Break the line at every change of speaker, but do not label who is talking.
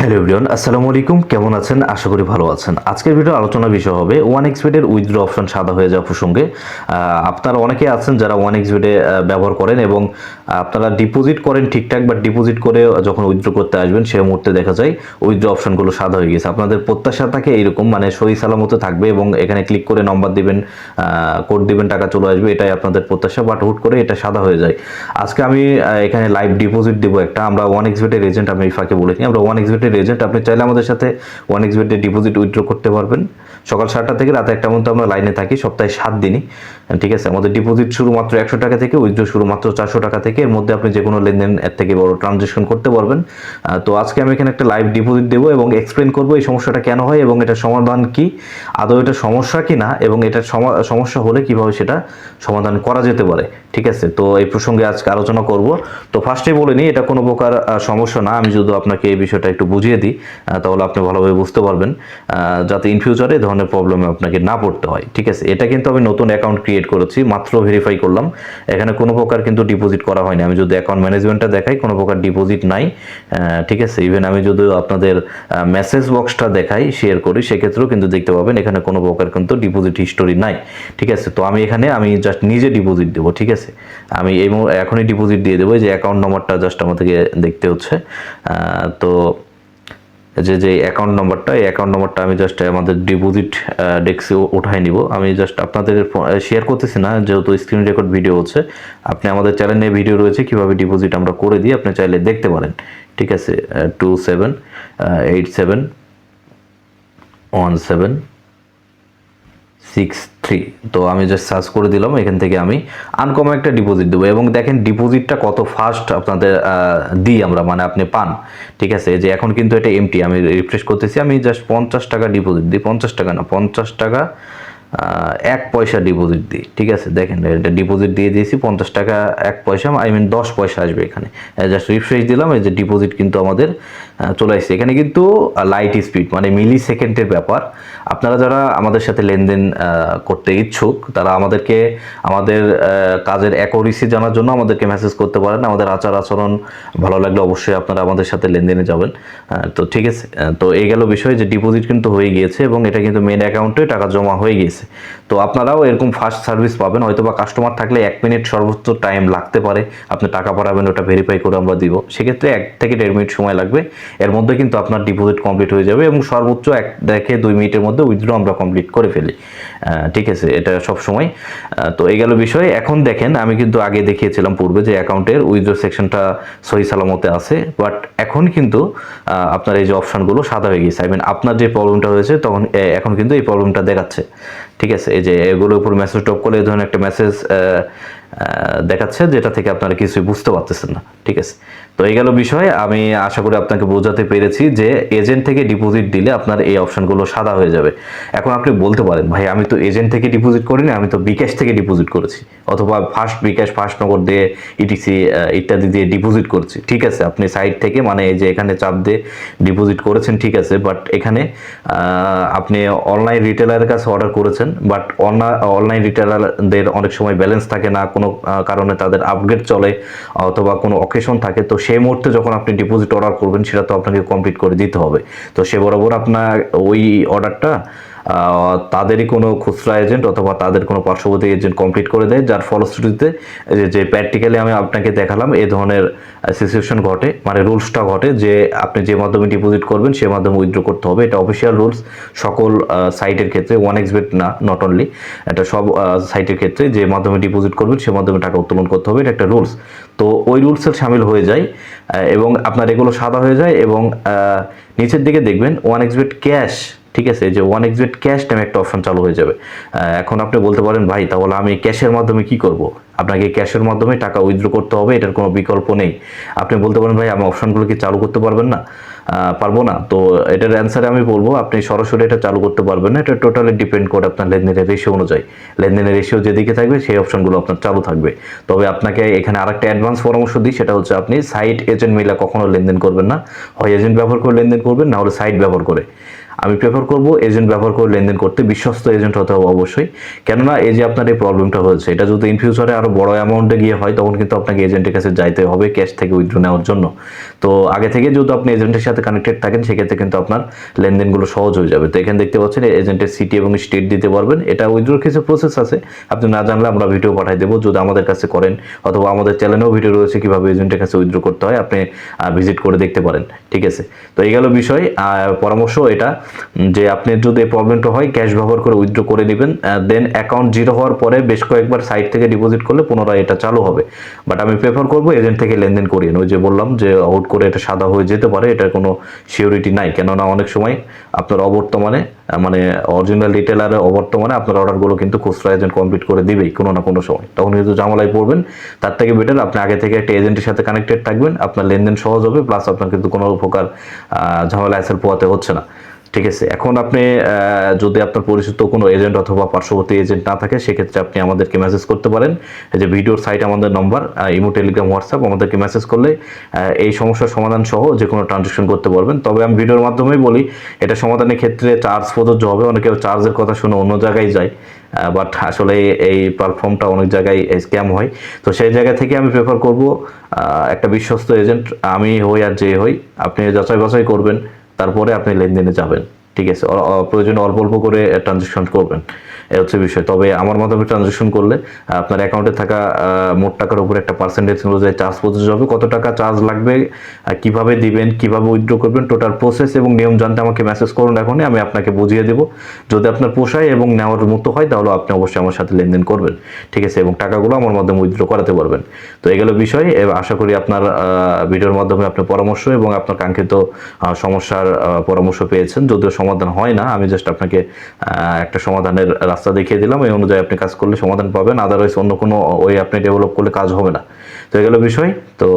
Hello everyone, আসসালামু আলাইকুম। কেমন আছেন? আশা করি ভালো আছেন। আজকের ভিডিও আলোচনা বিষয় হবে ওয়ান এক্সপেডের উইথড্র অপশন সাদা হয়ে যাওয়া প্রসঙ্গে। আপনারা অনেকে আছেন যারা ওয়ান এক্সপেডে ব্যবহার করেন এবং আপনারা ডিপোজিট করেন ঠিকঠাক বা ডিপোজিট করে যখন উইথড্র করতে আসবেন সেই মুহূর্তে দেখা যায় উইথড্র অপশনগুলো সাদা হয়ে গেছে। আপনাদের প্রত্যাশা থাকে এইরকম মানে সহি সালামতে থাকবে এবং এখানে ক্লিক করে নম্বর দিবেন কোড দিবেন, টাকা চলে আসবে, এটাই আপনাদের প্রত্যাশা বাট হুট করে এটা সাদা হয়ে যায়। আজকে আমি এখানে লাইভ ডিপোজিট দেবো একটা। আমরা ওয়ান এক্সবেটের এজেন্ট আমি ফাঁকে বলেছি। আমরা ওয়ান এক্সবেটের এজেন্ট আপনি চাইলে আমাদের সাথে ওয়ান এক্সবেটে ডিপোজিট উইথড্র করতে পারবেন। সকাল সাতটা থেকে রাত একটা মধ্যে আমরা লাইনে থাকি, সপ্তাহে সাত দিনই। ঠিক আছে, আমাদের ডিপোজিট শুরু মাত্র একশো টাকা থেকে উইথড্র শুরু মাত্র চারশো টাকা থেকে, এর মধ্যে আপনি যে কোনো লেনদেন এর থেকে বড় ট্রানজেকশন করতে পারবেন। তো আজকে আমি এখানে একটা লাইভ ডিপোজিট দেবো এবং এক্সপ্লেন করব এই সমস্যাটা কেন হয় এবং এটার সমাধান কি, আদৌ এটা সমস্যা কি না এবং এটার সমা- সমস্যা হলে কীভাবে সেটা সমাধান করা যেতে পারে। ঠিক আছে, তো এই প্রসঙ্গে আজকে আলোচনা করব। তো ফার্স্টে বলে নিই, এটা কোনো প্রকার সমস্যা না, আমি যদি আপনাকে এই বিষয়টা একটু বুঝিয়ে দিই তাহলে আপনি ভালোভাবে বুঝতে পারবেন। যাতে ইন ফিউচারে এই ধরনের প্রবলেমে আপনাকে না পড়তে হয়। ঠিক আছে, এটা কিন্তু আমি নতুন অ্যাকাউন্ট ক্রিয়েট করেছি, মাত্র ভেরিফাই করলাম। এখানে কোনো প্রকার কিন্তু ডিপোজিট করা হয়নি। আমি যদি অ্যাকাউন্ট ম্যানেজমেন্টটা দেখাই, কোনো প্রকার ডিপোজিট নাই। ঠিক আছে ইভেন আমি যদি আপনাদের মেসেজ বক্সটা দেখাই শেয়ার করি, সেক্ষেত্রেও কিন্তু দেখতে পাবেন এখানে কোনো প্রকার কিন্তু ডিপোজিট হিস্টোরি নাই। ঠিক আছে, তো আমি এখানে, আমি জাস্ট নিজে ডিপোজিট দেবো, ঠিক আছে? আমি এই এখনই ডিপোজিট দিয়ে দেবো যে অ্যাকাউন্ট নম্বরটা জাস্ট আমাদেরকে দেখতে হচ্ছে। তো যে যে অ্যাকাউন্ট নম্বরটা এই অ্যাকাউন্ট নম্বরটা আমি জাস্ট আমাদের ডিপোজিট ডেস্কে উঠাই নিব। আমি জাস্ট আপনাদের শেয়ার করতেছি না, যেহেতু স্ক্রিন রেকর্ড ভিডিও হচ্ছে। আপনি আমাদের চ্যানেলে ভিডিও রয়েছে, কীভাবে ডিপোজিট আমরা করে দিই, আপনি চাইলে দেখতে পারেন। ঠিক আছে two seven eight seven one seven six three তো আমি জাস্ট সার্চ করে দিলাম, এখান থেকে আমি আনকমন একটা ডিপোজিট দেবো। এবং দেখেন ডিপোজিটটা কত ফাস্ট আপনাদের দিই আমরা মানে আপনি পান। ঠিক আছে? যে এখন কিন্তু এটা এমটি আমি রিফ্রেশ করতেছি, আমি জাস্ট পঞ্চাশ টাকা ডিপোজিট দিই। পঞ্চাশ টাকা না, পঞ্চাশ টাকা এক পয়সা ডিপোজিট দিই। ঠিক আছে? দেখেন, এটা ডিপোজিট দিয়ে দিয়েছি, পঞ্চাশ টাকা, এক পয়সা আই মিন দশ পয়সা আসবে এখানে। জাস্ট রিফ্রেশ দিলাম, এই যে ডিপোজিট কিন্তু আমাদের চলে আসছে। এখানে কিন্তু লাইট স্পিড মানে মিলি সেকেন্ডের ব্যাপার। আপনারা যারা আমাদের সাথে লেনদেন করতে ইচ্ছুক, তারা আমাদেরকে, আমাদের কাজের অ্যাকোরিসি জানার জন্য আমাদেরকে মেসেজ করতে পারেন। আমাদের আচার আচরণ ভালো লাগলে অবশ্যই আপনারা আমাদের সাথে লেনদেনে যাবেন। তো ঠিক আছে। তো এই গেল বিষয় যে ডিপোজিট কিন্তু হয়ে গিয়েছে এবং এটা কিন্তু মেন অ্যাকাউন্টে টাকা জমা হয়ে গিয়েছে। তো আপনারাও এরকম ফার্স্ট সার্ভিস পাবেন। হয়তো বা কাস্টমার থাকলে এক মিনিট সর্বোচ্চ টাইম লাগতে পারে। আপনি টাকা পাঠাবেন, ওটা ভেরিফাই করে আমরা দিব। সেক্ষেত্রে এক থেকে দেড় মিনিট সময় লাগবে। এর মধ্যে কিন্তু আপনার ডিপোজিট কমপ্লিট হয়ে যাবে এবং সর্বোচ্চ এক দেখে দুই মিনিটের মধ্যে উইথড্র আমরা কমপ্লিট করে ফেলি। ঠিক আছে, এটা সব সময়। তো এই গেল বিষয়। এখন দেখেন, আমি কিন্তু আগে দেখিয়েছিলাম পূর্বে যে অ্যাকাউন্টের উইথড্র সেকশনটা সহি সালামতে আছে বাট এখন কিন্তু আপনার এই যে অপশনগুলো সাদা হয়ে গেছে। আই মিন আপনার যে প্রবলেমটা হয়েছে, তখন এখন কিন্তু এই প্রবলেমটা দেখাচ্ছে। ঠিক আছে, এই যে এগুলোর উপর মেসেজ টপ করলে এই ধরনের একটা মেসেজ দেখাচ্ছে, যেটা থেকে আপনারা কিছুই বুঝতে পারতেছেন না। ঠিক আছে? তো এই গেল বিষয়। আমি আশা করি আপনাকে বোঝাতে পেরেছি যে এজেন্ট থেকে ডিপোজিট দিলে আপনার এই অপশনগুলো সাদা হয়ে যাবে। এখন আপনি বলতে পারেন, ভাই, আমি তো এজেন্ট থেকে ডিপোজিট করিনি, আমি তো বিকাশ থেকে ডিপোজিট করেছি। অথবা ফার্স্ট বিকাশ, ফার্স্ট নগর দিয়ে ইটিসি ইত্যাদি দিয়ে ডিপোজিট করছি। ঠিক আছে, আপনি সাইট থেকে মানে এই যে এখানে চাপ দিয়ে ডিপোজিট করেছেন, ঠিক আছে, বাট এখানে আপনি অনলাইন রিটেলারের কাছে অর্ডার করেছেন, বাট অনলাইন রিটেলারদের অনেক সময় ব্যালেন্স থাকে না কোনো কারণে তাদের আপগ্রেড চলে, অথবা কোনো অকেশন থাকে, তো সেই মুহূর্তে যখন আপনি ডিপোজিট অর্ডার করবেন, সেটা তো আপনাকে কমপ্লিট করে দিতে হবে। তো সে বরাবর আপনার ওই অর্ডারটা তাদেরই কোনো খুচরা এজেন্ট অথবা তাদের কোনো পার্শ্ববর্তী এজেন্ট কমপ্লিট করে দেয়, যার ফলশ্রুতিতে যে- প্র্যাকটিক্যালি আমি আপনাকে দেখালাম, এ ধরনের সিচুয়েশন ঘটে মানে রুলসটা ঘটে যে আপনি যে মাধ্যমে ডিপোজিট করবেন, সে মাধ্যমে উইথড্র করতে হবে। এটা অফিসিয়াল রুলস সকল সাইটের ক্ষেত্রে ওয়ান এক্সবেট না নট অনলি এটা সব সাইটের ক্ষেত্রে যে মাধ্যমে ডিপোজিট করবেন, সে মাধ্যমে টাকা উত্তোলন করতে হবে, এটা একটা রুলস তো ওই রুলসের সামিল হয়ে যায় এবং আপনার এগুলো সাদা হয়ে যায় এবং নিচের দিকে দেখবেন ওয়ান এক্সবেট ক্যাশ ঠিক আছে যে ওয়ান এক্সবেট ক্যাশ নামে একটা অপশন চালু হয়ে যাবে। এখন আপনি বলতে পারেন, ভাই, তাহলে আমি ক্যাশের মাধ্যমে কি করব? আপনাকে ক্যাশের মাধ্যমে টাকা উইথড্র করতে হবে, এটার কোনো বিকল্প নেই। আপনি বলতে পারেন, ভাই, আমি অপশনগুলো কি চালু করতে পারবেন না? পারব না। তো এটার অ্যান্সারে আমি বলব, আপনি সরাসরি এটা চালু করতে পারবেন না। এটা টোটালি ডিপেন্ড করে আপনার লেনদেনের রেশিও অনুযায়ী। লেনদেনের রেশিও যেদিকে থাকবে, সেই অপশনগুলো আপনার চালু থাকবে। তবে আপনাকে এখানে আরেকটা অ্যাডভান্স পরামর্শ দিই, সেটা হচ্ছে আপনি সাইট এজেন্ট মিলে কখনো লেনদেন করবেন না। হয় এজেন্ট ব্যবহার করে লেনদেন করবেন, না হলে সাইট ব্যবহার করে। আমি প্রেফার করব এজেন্ট ব্যবহার করে লেনদেন করতে, বিশ্বস্ত এজেন্ট হতে হবে অবশ্যই। কেননা এই যে আপনার এই প্রবলেমটা হয়েছে, এটা যদি ইন ফিউচারে আরও বড় অ্যামাউন্টে গিয়ে হয়, তখন কিন্তু আপনাকে এজেন্টের কাছে যাইতে হবে ক্যাশ থেকে উইথড্র নেওয়ার জন্য। তো আগে থেকে যেহেতু আপনি এজেন্টের সাথে কানেক্টেড থাকেন, সেক্ষেত্রে কিন্তু আপনার লেনদেনগুলো সহজ হয়ে যাবে। তো এখানে দেখতে পাচ্ছেন এজেন্টের সিটি এবং স্টেট দিতে পারবেন। এটা উইথড্রোর কিছু প্রসেস আছে, আপনি না জানলে আমরা ভিডিও পাঠাই দেবো। যদি আমাদের কাছে করেন, অথবা আমাদের চ্যানেলেও ভিডিও রয়েছে কীভাবে এজেন্টের কাছে উইথড্র করতে হয়, আপনি ভিজিট করে দেখতে পারেন। ঠিক আছে? তো এই গেল বিষয় পরামর্শ এটা। যে আপনি যদি এই প্রবলেমটা হয় ক্যাশ ব্যবহার করে উইথড্র করে নেবেন দেন অ্যাকাউন্ট জিরো হওয়ার পরে বেশ কয়েকবার সাইট থেকে ডিপোজিট করলে পুনরায় এটা চালু হবে। বাট আমি প্রেফার করব এজেন্ট থেকে লেনদেন করিয়ে ওই যে বললাম যে আউট করে এটা সাদা হয়ে যেতে পারে, এটার কোনো সিওরিটি নাই। কেননা অনেক সময় আপনার অবর্তমানে মানে অরিজিনাল রিটেলারের অবর্তমানে আপনার অর্ডারগুলো কিন্তু খুচরা এজেন্ট কমপ্লিট করে দিবেই কোনো না কোনো সময়। তখন কিন্তু ঝামেলায় পড়বেন। তার থেকে বেটার আপনি আগে থেকে একটা এজেন্টের সাথে কানেক্টেড থাকবেন, আপনার লেনদেন সহজ হবে প্লাস আপনার কিন্তু কোনো প্রকার ঝামেলা অ্যাসেল পোয়াতে হচ্ছে না। ঠিক আছে, এখন আপনি যদি আপনার পরিচিত কোনো এজেন্ট অথবা পার্শ্ববর্তী এজেন্ট না থাকে, সেক্ষেত্রে আপনি আমাদেরকে মেসেজ করতে পারেন। যে ভিডিওর সাইট আমাদের নম্বর ইমো টেলিগ্রাম হোয়াটসঅ্যাপ আমাদেরকে মেসেজ করলে এই সমস্যার সমাধান সহ যে কোনো ট্রানজেকশন করতে পারবেন। তবে আমি ভিডিওর মাধ্যমেই বলি, এটা সমাধানের ক্ষেত্রে চার্জ প্রযোজ্য হবে। অনেকে চার্জের কথা শুনে অন্য জায়গায় যায় বাট আসলে এই প্ল্যাটফর্মটা অনেক জায়গায় স্ক্যাম হয়। তো সেই জায়গা থেকে আমি প্রেফার করব একটা বিশ্বস্ত এজেন্ট আমি হই আর যে হই, আপনি যাচাই বাছাই করবেন। তারপরে আপনি লেনদেনে যাবেন। ঠিক আছে প্রয়োজনে অল্প অল্প করে ট্রানজেকশন করবেন, এ হচ্ছে বিষয়। তবে আমার মাধ্যমে ট্রানজেকশন করলে আপনার অ্যাকাউন্টে থাকা মোট টাকার উপরে একটা পার্সেন্টেজ অনুযায়ী চার্জ প্রযোজ্য হবে, কত টাকা চার্জ লাগবে কীভাবে দিবেন, কীভাবে উইথড্র করবেন টোটাল প্রসেস এবং নিয়ম জানতে আমাকে মেসেজ করুন এখনই, আমি আপনাকে বুঝিয়ে দেবো। যদি আপনার পোষায় এবং নেওয়ার মতো হয়, তাহলে আপনি অবশ্যই আমার সাথে লেনদেন করবেন, ঠিক আছে? এবং টাকাগুলো আমার মাধ্যমে উইথড্র করাতে পারবেন। তো এগুলো বিষয় আশা করি আপনার ভিডিওর মাধ্যমে আপনার পরামর্শ এবং আপনার কাঙ্ক্ষিত সমস্যার পরামর্শ পেয়েছেন, যদিও সমাধান হয় না, আমি জাস্ট আপনাকে একটা সমাধানের রাস্তা দেখিয়ে দিলাম। এই অনুযায়ী আপনি কাজ করলে সমাধান পাবেন আদারওয়াইজ অন্য কোনো ওই আপনি ডেভেলপ করলে কাজ হবে না। তো এগুলো বিষয়। তো